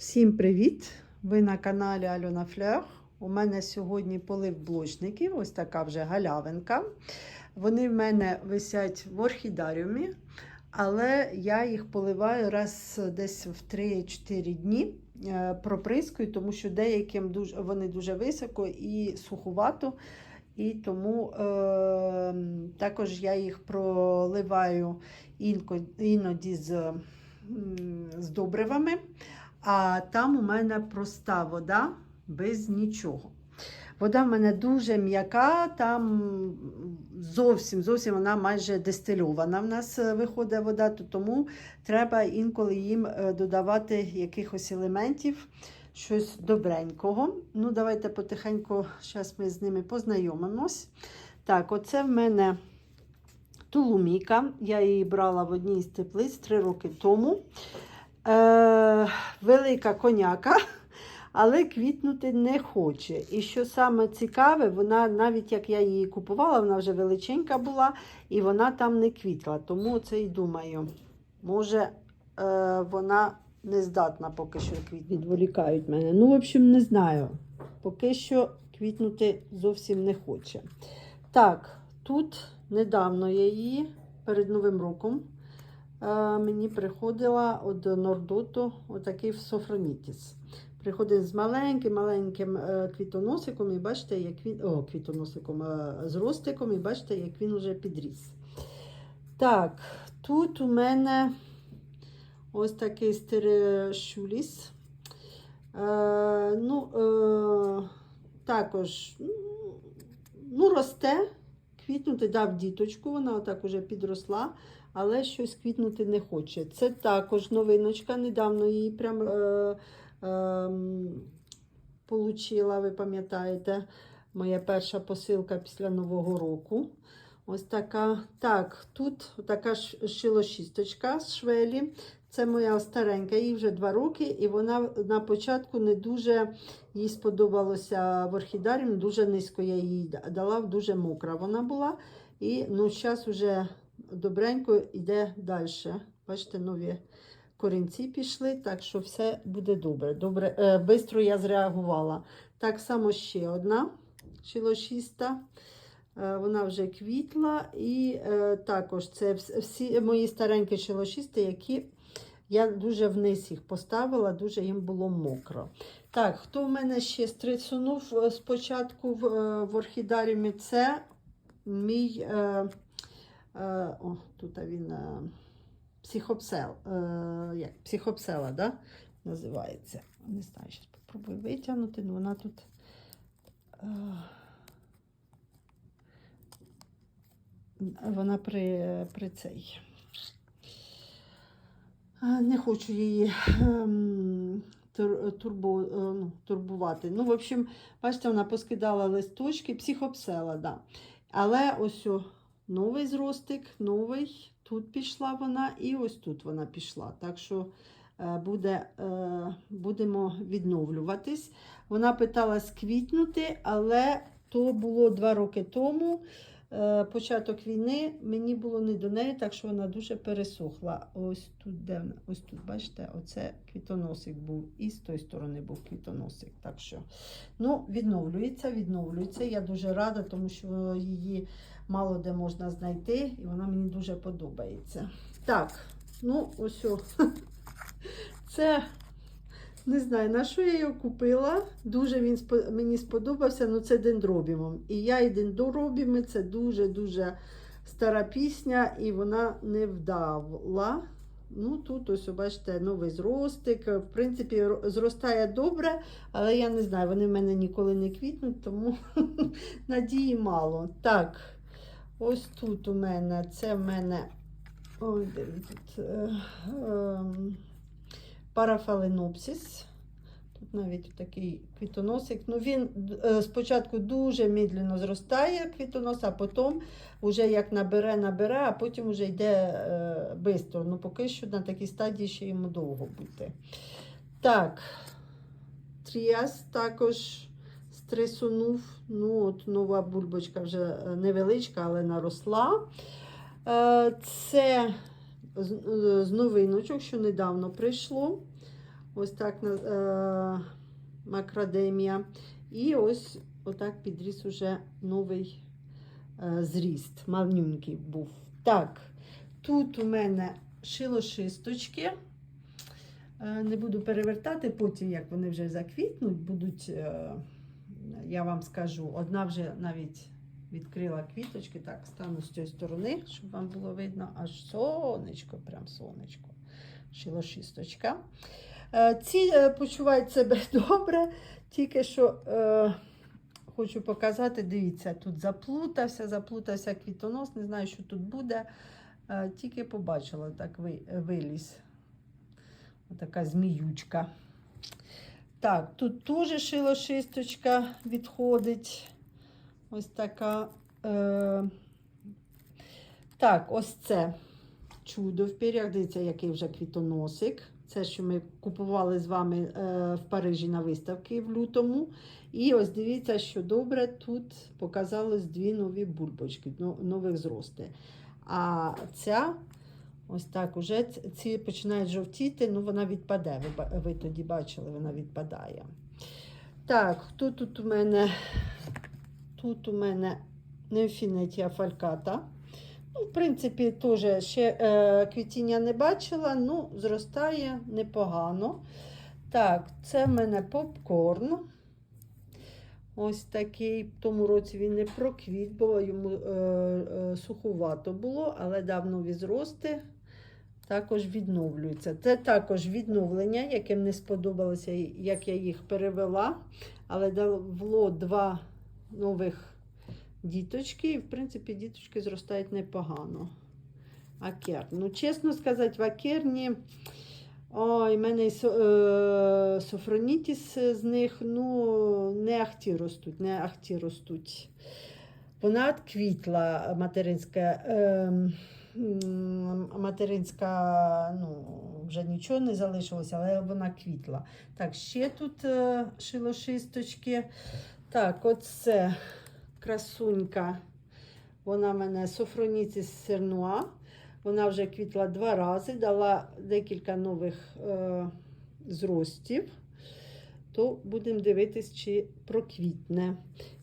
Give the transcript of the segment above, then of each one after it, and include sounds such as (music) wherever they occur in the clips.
Всім привіт! Ви на каналі Альона Флер. У мене сьогодні полив блочників, ось така вже галявинка. Вони в мене висять в орхідаріумі, але я їх поливаю раз десь в 3-4 дні е, проприскую, тому що деяким дуже, вони дуже високо і суховато. І тому е, також я їх проливаю інко, іноді з, з добривами. А там у мене проста вода без нічого. Вода в мене дуже м'яка, там зовсім зовсім вона майже дистильована. В нас е, виходить вода, то тому треба інколи їм е, додавати якихось елементів, щось добренького. Ну, давайте потихеньку, зараз ми з ними познайомимось. Так, оце в мене тулуміка. Я її брала в одній з теплиць 3 роки тому. Е, велика коняка, (laughs) але квітнути не хоче. І що саме цікаве, вона, навіть як я її купувала, вона вже величенька була, і вона там не квітла. Тому це і думаю, може е, вона не здатна поки що квітнути. Відволікають мене. Ну, в общем, не знаю. Поки що квітнути зовсім не хоче. Так, тут недавно я її перед Новим роком мені приходила від Нордоту отакий софронітіс. Приходить з маленьким-маленьким е, квітоносиком, і бачите, як він. О, квітоносиком, е, з ростиком, і бачите, як він вже підріс. Так, тут у мене ось такий стерешуліс. Е, ну, е, також ну, росте, квітнути дав діточку, вона отак уже підросла але щось квітнути не хоче. Це також новиночка. Недавно її прям е, е, получила, ви пам'ятаєте, моя перша посилка після Нового року. Ось така. Так, тут така шилошісточка з швелі. Це моя старенька, їй вже два роки, і вона на початку не дуже їй сподобалося в орхідарі, дуже низько я їй дала, дуже мокра вона була. І ну, зараз вже добренько йде далі. Бачите, нові корінці пішли, так що все буде добре. Добре, е, Бистро я зреагувала. Так само ще одна шилошіста. Е, вона вже квітла. І е, також це всі мої старенькі шилошісти, які я дуже вниз їх поставила, дуже їм було мокро. Так, хто в мене ще стрицунув е, спочатку в, е, в орхідаріумі, це мій. Е, о, тут він е, психопсел, е, як психопсела, да? називається. Не знаю, зараз спробую витягнути, але вона тут. Вона при, при цей. Не хочу її ем, турбу, ну, турбувати. Ну, в общем, бачите, вона поскидала листочки, психопсела, да. Але ось. Новий зростик, новий. Тут пішла вона, і ось тут вона пішла. Так що е, буде, е, будемо відновлюватись. Вона питалась квітнути, але то було два роки тому. Е, початок війни мені було не до неї, так що вона дуже пересохла. Ось тут, де вона? Ось тут, бачите, оце квітоносик був, і з тої сторони був квітоносик. Так що, ну, відновлюється, відновлюється. Я дуже рада, тому що її мало де можна знайти, і вона мені дуже подобається. Так, ну, ось. (laughs) Це. Не знаю, на що я його купила. Дуже він мені сподобався, ну це дендробімом. І я і дендробіми це дуже-дуже стара пісня, і вона не вдавла. Ну, Тут, ось, бачите, новий зростик. В принципі, зростає добре, але я не знаю, вони в мене ніколи не квітнуть, тому (laughs) надії мало. Так, ось тут у мене це в мене. Ой, де він тут. Е, е, навіть такий квітоносик. Ну, Він е, спочатку дуже медленно зростає квітонос, а потім вже як набере, набере, а потім вже йде е, швидко. Ну, поки що на такій стадії ще йому довго бути. Так, тріас також стресунув. Ну, от Нова бульбочка вже е, невеличка, але наросла. Е, це з новиночок, що недавно прийшло. Ось так е, макрадемія. І ось отак підріс уже новий е, зріст. Малюнкий був. Так, тут у мене шилошисточки. Е, Не буду перевертати, потім, як вони вже заквітнуть, будуть, е, я вам скажу, одна вже навіть відкрила квіточки. Так, стану з цієї сторони, щоб вам було видно, аж сонечко, прям сонечко. Шилошисточка. Е, Ці е, почувають себе (laughs) добре, тільки що е, хочу показати, дивіться, тут заплутався, заплутався квітонос, не знаю, що тут буде. Е, Тільки побачила, так ви- виліз. Така зміючка. Так, тут теж шилошисточка відходить. Ось така. Е... Так, ось це чудо в пір'ях. Дивіться, який вже квітоносик. Це, що ми купували з вами е, в Парижі на виставці в лютому. І ось дивіться, що добре, тут показалось дві нові бульбочки, нових зрости. А ця ось так уже ці починають жовтіти, ну вона відпаде. Ви, ви тоді бачили, вона відпадає. Так, хто тут у мене? Тут у мене Неофінетія фальката. Ну, в принципі, теж ще е, квітіння не бачила, ну, зростає непогано. Так, це в мене попкорн. Ось такий. В тому році він не проквіт, бо йому е, е, суховато було, але дав нові зрости. Також відновлюються. Це також відновлення, яке мені сподобалося, як я їх перевела. Але дало два нових діточки. І, в принципі, діточки зростають непогано. Акер. Ну, чесно сказати, в акерні. Ой, мене і е, софронітіс з них, ну, не ахті ростуть, не ахті ростуть. Вона квітла материнська, е, материнська, ну, вже нічого не залишилося, але вона квітла. Так, ще тут е, шилошисточки. Так, оце красунька. Вона в мене Софроніціс сернуа. Вона вже квітла два рази, дала декілька нових е, зростів. То будемо дивитись, чи проквітне.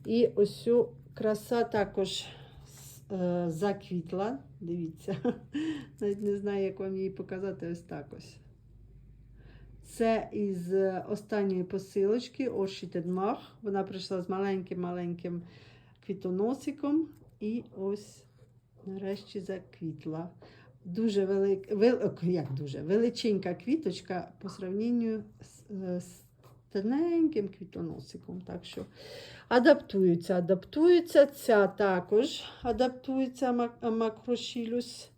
І ось краса також е, заквітла. Дивіться, (laughs) навіть не знаю, як вам її показати. Ось так ось. Це із е, останньої посилочки Mach. Вона прийшла з маленьким-маленьким квітоносиком. І ось нарешті заквітла. Дуже велика, вел, як дуже, величенька квіточка по сравненню з, е, з тоненьким квітоносиком. Так що адаптуються, адаптуються. Ця також адаптується мак- макрошілюс.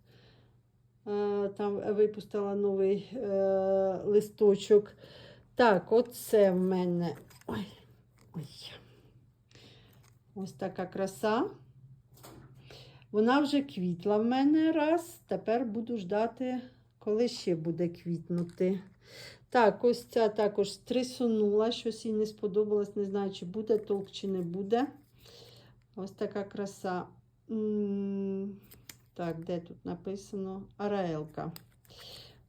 Е, Там випустила новий е, листочок. Так, оце в мене. Ой, ой. Ось така краса. Вона вже квітла в мене раз. Тепер буду ждати, коли ще буде квітнути. Так, ось ця також стрисунула, щось їй не сподобалось. Не знаю, чи буде толк, чи не буде. Ось така краса. Так, де тут написано? Араелка.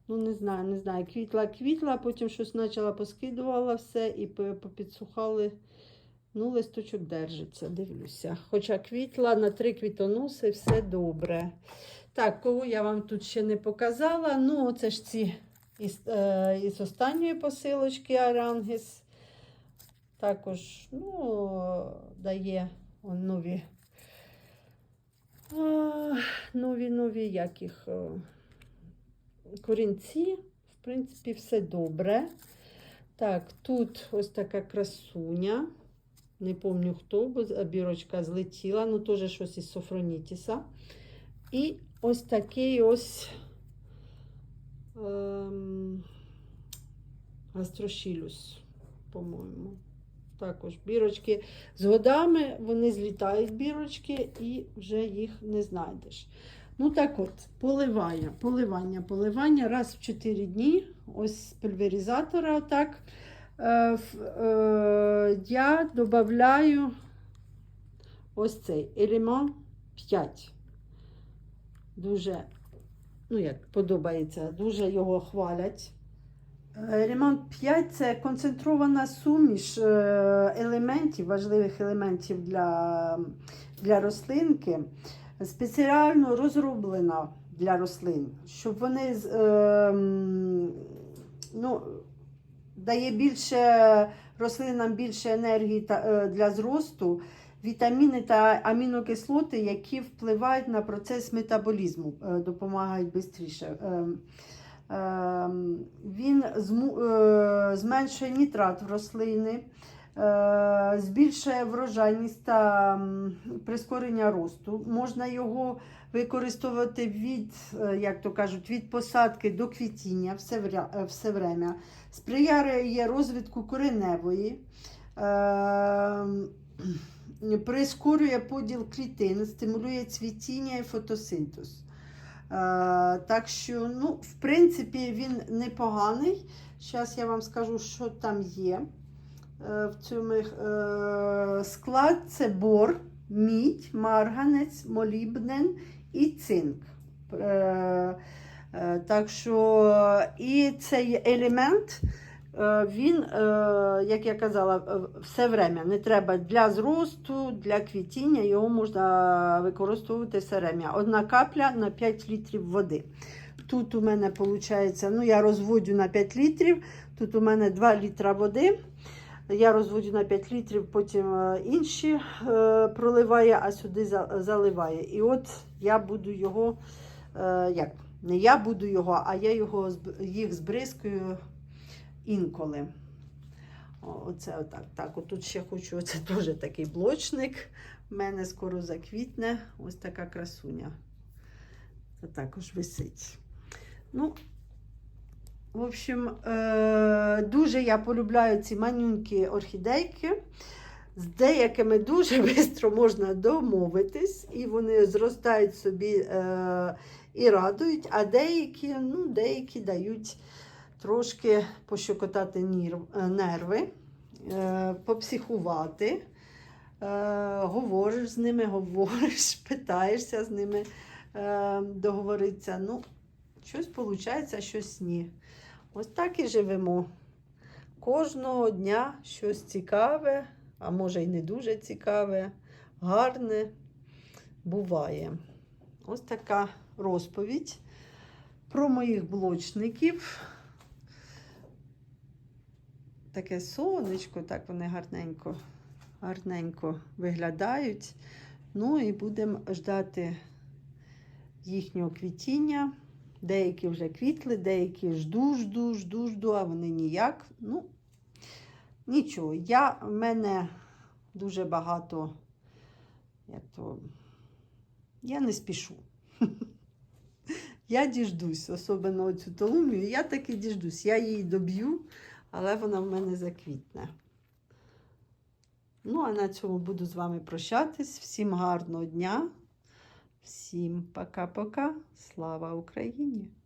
Ну, не знаю, не знаю. Квітла, квітла, потім щось почала поскидувала все і попідсухали. Ну, листочок держиться, дивлюся. Хоча квітла на три квітоноси, все добре. Так, кого я вам тут ще не показала. Ну, це ж ці із, е, із останньої посилочки Арангіс. Також ну, дає нові, нові, нові як їх, е, корінці. В принципі, все добре. Так, тут ось така красуня. Не пам'ятаю хто, бо бірочка злетіла, ну теж щось із Софронітіса. І ось такий ось ем, гастрошілюс, по-моєму. Також бірочки з годами вони злітають бірочки і вже їх не знайдеш. Ну так от, поливання, поливання, поливання раз в 4 дні. Ось з пульверизатора отак. Е, е, я додаю ось цей елемент 5. Дуже, ну як подобається, дуже його хвалять. Елемент 5 це концентрована суміш е, елементів, важливих елементів для, для рослинки, спеціально розроблена для рослин, щоб вони е, ну, дає більше рослинам більше енергії е, для зросту, вітаміни та амінокислоти, які впливають на процес метаболізму, допомагають швидше. Ем, Він е, зменшує нітрат в рослини, е, збільшує врожайність та прискорення росту. Можна його використовувати від, е, як то кажуть, від посадки до квітіння все, все время. Сприяє розвитку кореневої. Ем, Прискорює поділ клітин, стимулює цвітіння і фотосинтез. Е, так що, ну, в принципі, він непоганий. Зараз я вам скажу, що там є. Е, в цьому е, склад це бор, мідь, марганець, молібден і цинк. Так що, і цей елемент. Е, Він, е, як я казала, е, все время не треба для зросту, для квітіння, його можна використовувати все время. Одна капля на 5 літрів води. Тут у мене виходить, ну я розводю на 5 літрів, тут у мене 2 літра води. Я розводю на 5 літрів, потім інші проливає, а сюди заливає. І от я буду його, як, не я буду його, а я його, їх збризкую інколи. Оце отак. Так, отут ще хочу, оце (laughs) теж такий блочник. У мене скоро заквітне. Ось така красуня. Це також висить. Ну, в общем, е- дуже я полюбляю ці манюнькі орхідейки. З деякими дуже (laughs) швидко можна домовитись, і вони зростають собі е- і радують, а деякі, ну, деякі дають трошки пощекотати е, нерви, е, попсихувати. Е, Говориш з ними, говориш, (laughs) питаєшся з ними договоритися. Ну, щось виходить, щось ні. Ось так і живемо. Кожного дня щось цікаве, а може й не дуже цікаве, гарне буває. Ось така розповідь про моїх блочників. Таке сонечко, так вони гарненько, гарненько виглядають. Ну і будемо ждати їхнього квітіння. Деякі вже квітли, деякі жду, жду, жду, жду, а вони ніяк. Ну, нічого, я, в мене дуже багато. Як то, я не спішу. (laughs) Я діждусь, особливо оцю толумію, я таки діждусь. Я її доб'ю, але вона в мене заквітне. Ну, а на цьому буду з вами прощатись. Всім гарного дня. Всім пока-пока. Слава Україні!